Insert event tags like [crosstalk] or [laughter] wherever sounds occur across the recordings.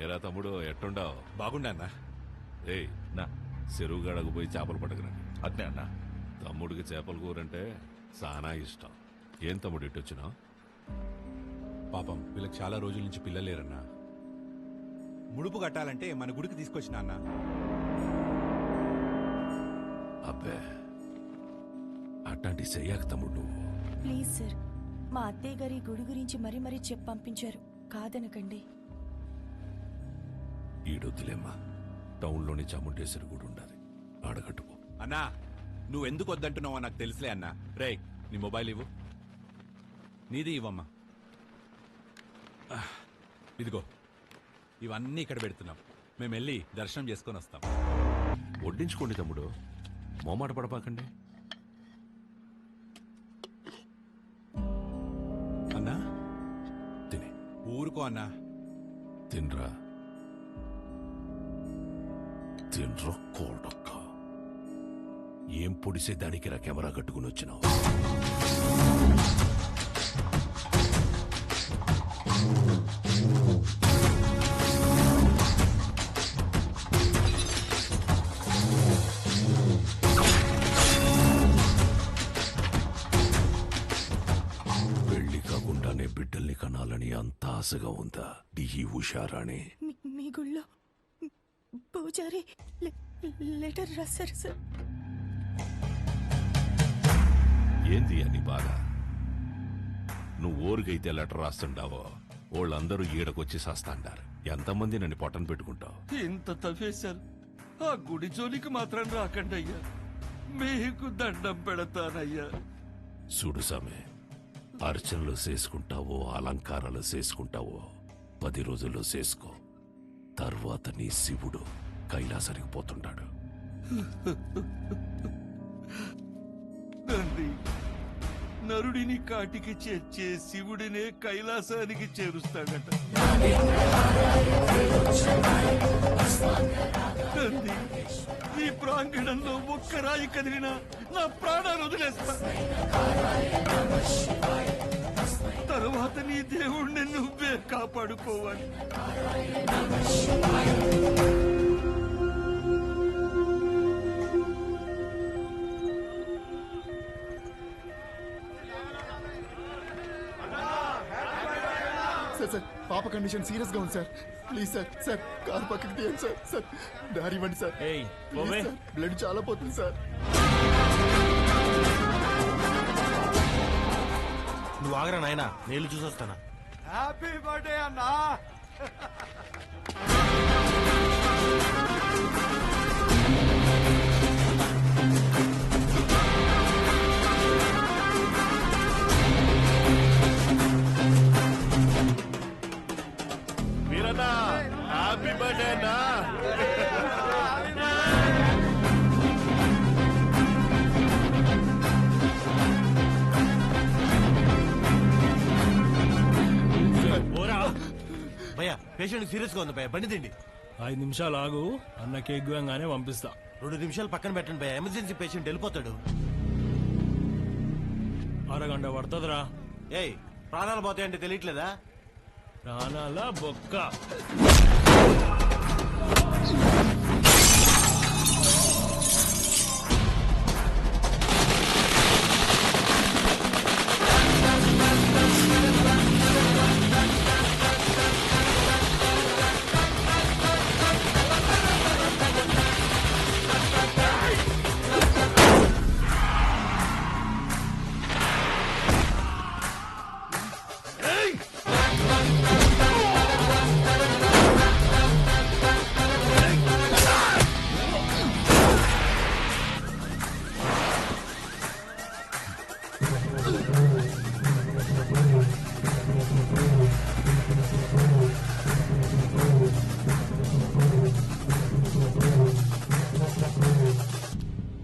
ఏరా తమ్ముడు ఎట్టుండావు? బాగుండా అన్నా. ఏయ్ నా చెరువు గడకు పోయి చేపలు పట్టకురండి అట్నే అన్నా. తమ్ముడికి చేపల కూరంటే చాలా ఇష్టం. ఏం తమ్ముడు ఇటు వచ్చినావు? పాపం వీళ్ళకి చాలా రోజుల నుంచి పిల్లలు లేరన్నా. ముడుపు కట్టాలంటే మన గుడికి తీసుకొచ్చిన అన్న. అబ్బే అట్లాంటి చెయ్యాక తమ్ముడు నువ్వు. ప్లీజ్ సార్ మా అత్తయ్య గారి గుడి గురించి మరీ మరీ చెప్పి పంపించారు. కాదనకండి. ఈడొద్దులేమ్మా. టౌన్లోని చాముండేశ్వరి గుడి ఉండాలి ఆడగట్టుకో. అన్నా నువ్వు ఎందుకు వద్దంటున్నావో నాకు తెలుసులే అన్నా. రే నీ మొబైల్ ఇవ్వు. నీది ఇవ్వమ్మా. ఇదిగో. ఇవన్నీ ఇక్కడ పెడుతున్నాం. మేము వెళ్ళి దర్శనం చేసుకొని వస్తాం. వడ్డించుకోండి తమ్ముడు. మోమాట పడపాకండి. అన్నా? తిని. ఊరుకో అన్నా. తినరా. తినరా కోడక్క ఏం పొడిసే దానికి రా కెమెరా కట్టుకుని వచ్చినావు? కాకుండానే బిడ్డల్ని కనాలని అంత ఆశగా ఉందా? డిహి ఉషారాణి మీ గుళ్ళో పూజారి లెటర్ రాశారు సార్. ఏంది అని బాధ? నువ్వు ఊరికైతే లెటర్ రాస్తుండావో వాళ్ళందరూ ఈడకొచ్చి సస్తాండారు. ఎంతమంది నన్ను పొట్టను పెట్టుకుంటావు? ఇంత తవ్వేశారు. ఆ గుడి జోలికి మాత్రం రాకండి అయ్యా. మీకు దండం పెడతానయ్యా. చూడు సమే అర్చనలు చేసుకుంటావో అలంకారాలు చేసుకుంటావో పది రోజుల్లో చేసుకో. తర్వాత నీ శివుడు కైలాసానికి పోతుంటాడు. తండ్రి నరుడిని కాటికి చేర్చే శివుడినే కైలాసానికి చేరుస్తాడట. తండ్రి ఈ ప్రాంగణంలో ఒక్క రాయి కదిలినా నా ప్రాణాలు వదిలేస్తా. తరువాత నీ దేవుణ్ణి నువ్వే కాపాడుకోవాలి. సార్ సార్ పాప కండిషన్ సీరియస్గా ఉంది sir. Please sir sir car పక్కకి తీయండి సార్ సార్. దారి ఇవ్వండి సార్ బ్లడ్ చాలా పోతుంది సార్. నువ్వు ఆగరా నాయనా నేను చూసొస్తానా? హ్యాపీ బర్త్డే అన్నా. పేషెంట్ సీరియస్గా ఉంది భయ్యా బండి తిండి. ఐదు నిమిషాలు ఆగు అన్న కేక్ గోయంగానే పంపిస్తా. రెండు నిమిషాలు పక్కన పెట్టండి భయ్యా ఎమర్జెన్సీ పేషెంట్ వెళ్ళిపోతాడు. అరగంట పడుతుందిరా. ఏయ్ ప్రాణాలు పోతాయంటే తెలియట్లేదా? ప్రాణాల బొక్క.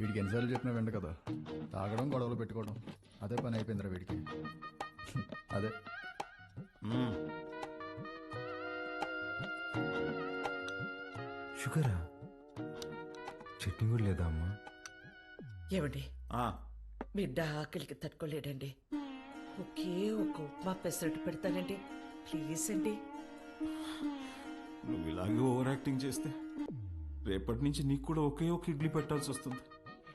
వీడికి ఎన్నిసార్లు చెప్పినా వెంట కదా. తాగడం గొడవలు పెట్టుకోవడం అదే పని అయిపోయిందిరా వీడికి. అదే. షుగరా? చట్నీ కూడా లేదా అమ్మా? ఏమండి? ఆ, బిడ్డ ఆకలికి తట్టుకోలేడండి. ఒకే ఒక ఉప్మా పెసరట్టు పెడతానండి. ప్లీజ్ అండి. నువ్వు ఇలాగే ఓవర్ యాక్టింగ్ చేస్తే రేపటి నుంచి నీకు కూడా ఒకే ఒక ఇడ్లీ పెట్టాల్సి వస్తుంది.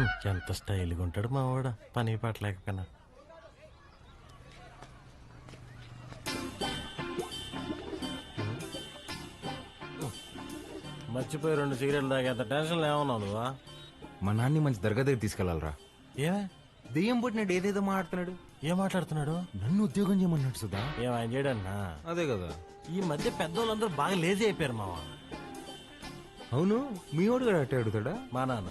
[laughs] ఎంత స్టైల్గా ఉంటాడు మా వాడ పని పట్టలేకపోయినా. మర్చిపోయి రెండు సిగరెట్లు తాగేంత టెన్షన్ ఏమన్నావు నువ్వా మా నాన్ని మంచి దర్గా దగ్గర తీసుకెళ్ళాలరా ఏమే? దెయ్యం పుట్టినట్టు ఏదేదో మాట్లాడుతున్నాడు. ఏం మాట్లాడుతున్నాడు? నన్ను ఉద్యోగం చేయమన్నాడు సుధా. ఏం ఆయన చేయడన్నా అదే కదా. ఈ మధ్య పెద్దోళ్ళందరూ బాగా లేజీ అయిపోయారు మావా. అవును? మీ వాడు కూడా అట్టే అడుగుతాడా? మా నాన్న.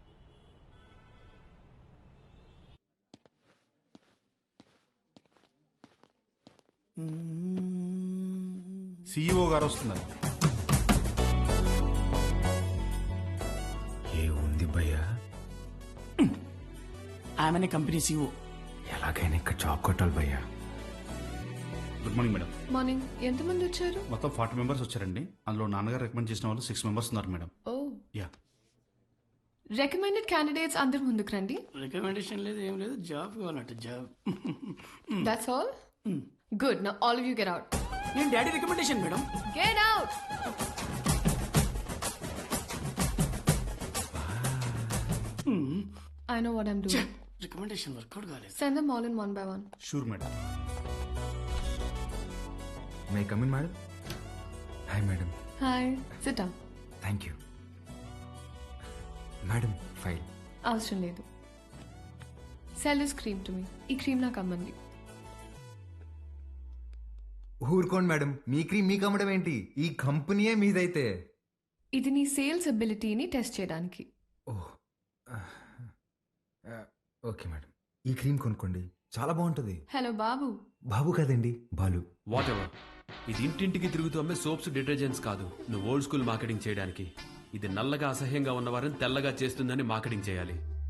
సిఇఓ గారు వస్తున్నారు. ఏ ఉంది భయ్యా? ఆమెనే కంపెనీ సీఓ ఎలాగైనా ఇక్కడ జాబ్ కొట్టాలి భయ్యా. గుడ్ మార్నింగ్ మేడం మార్నింగ్ ఎంతమంది వచ్చారు? మొత్తం ఫార్టీ మెంబర్స్ వచ్చారండి. అందులో నాన్నగారు రికమెండ్ చేసిన వాళ్ళు సిక్స్ మెంబర్స్ ఉన్నారు madam oh. Yeah recommended candidates అందరు ముందుకు రండి. రికమెండేషన్ లేదు ఏం లేదు. జాబ్ కావాలంట జాబ్ దట్స్ ఆల్ గుడ్ నా ఆల్ యూ గెట్ అవుట్ నేను daddy recommendation madam get out I know what I'm doing recommendation work out కాలేదు. Send them all in one by one sure madam may come in madam hi madam hi sit down thank you madam file అవసరం లేదు sell this cream to me ఈ cream నాకు అమ్మంది. ఊరుకోండి madam. మీ cream మీకు అమ్మడం ఏంటి? ఈ కంపెనీయే మీదైతే. ఇది నీ సేల్స్ అబిలిటీని టెస్ట్ చేయడానికి. Oh okay madam. ఈ క్రీమ్ కొనుక్కోండి. చాలా బాగుంటుంది. హలో బాబు. బాబు కాదండి బాలు. వాట్ ఎవర్ ఇది ఇంటింటికి తిరుగుతూ అమ్మే సోప్స్ డిటర్జెంట్స్ కాదు. నువ్వు ఓల్డ్ స్కూల్ మార్కెటింగ్ చేయడానికి. ఇది నల్లగా అసహ్యంగా ఉన్నవారిని తెల్లగా చేస్తుందని మార్కెటింగ్ చేయాలి.